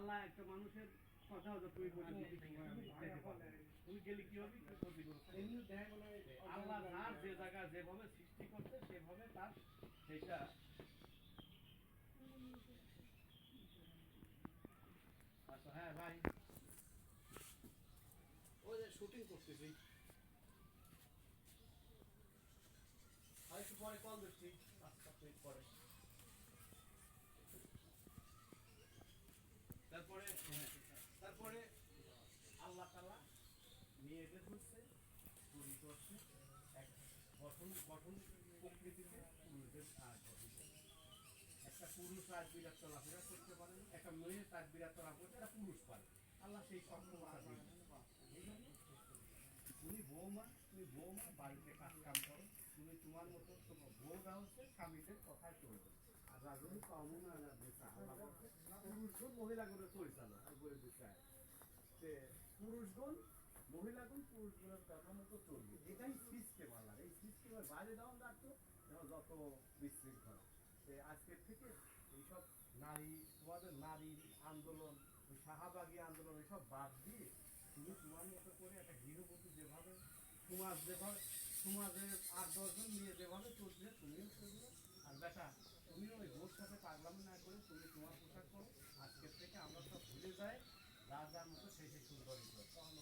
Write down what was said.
আল্লাহ একটা মানুষের আচ্ছা হ্যাঁ ভাই। ওই যে শুটিং করতেছি। আর একটু পরে কল দিচ্ছি। মিনিট পরে তারপরে হ্যাঁ, তারপরে আল্লাহ তালা মেয়েদের হচ্ছে করছে এক গঠন গঠন প্রকৃতিতে পুরুষদের আর গঠিত একটা পুরুষ আজ বিরাট চলাফেরা করতে পারে একটা মেয়ে তার বিরাট করতে একটা পুরুষ পারে। আল্লাহ সেই সক্ষমতা। তুমি বৌমা তুমি বৌমা বাড়িতে কাজ কাম করো তুমি তোমার মতো তোমার বউরা হচ্ছে স্বামীদের কথায় চলবে। আর রাজনী কমন আনা দিচ্ছে আল্লাহ বলছে, পুরুষগুণ মহিলাগুলো পরিচালনা আর বলে দিচ্ছে। যে পুরুষগুণ মহিলাগুণ পুরুষগুলোর কথা মতো চলবে? এটাই সিস্টেম আল্লাহ এই সিস্টেমের বাইরে যাওয়া রাখতো যেন যত বিশৃঙ্খলা। তো আজকের থেকে এইসব নারী, তোমাদের নারী আন্দোলন শাহাবাগী আন্দোলন, এসব বাদ দিয়ে তুমি তোমার মতো করে একটা গৃহবধূ যেভাবে, সমাজ যেভাবে, সমাজের আট দশজন নিয়ে যেভাবে চলছে, তুমিও চলবে। আর বেটা, তুমিও ওই ভোর সাথে পাগলামি না করে তুমি তোমার পোশাক করো আজকের থেকে আমরা সব ভুলে যাই, রাজার মতো শেষে সুন্দরী করো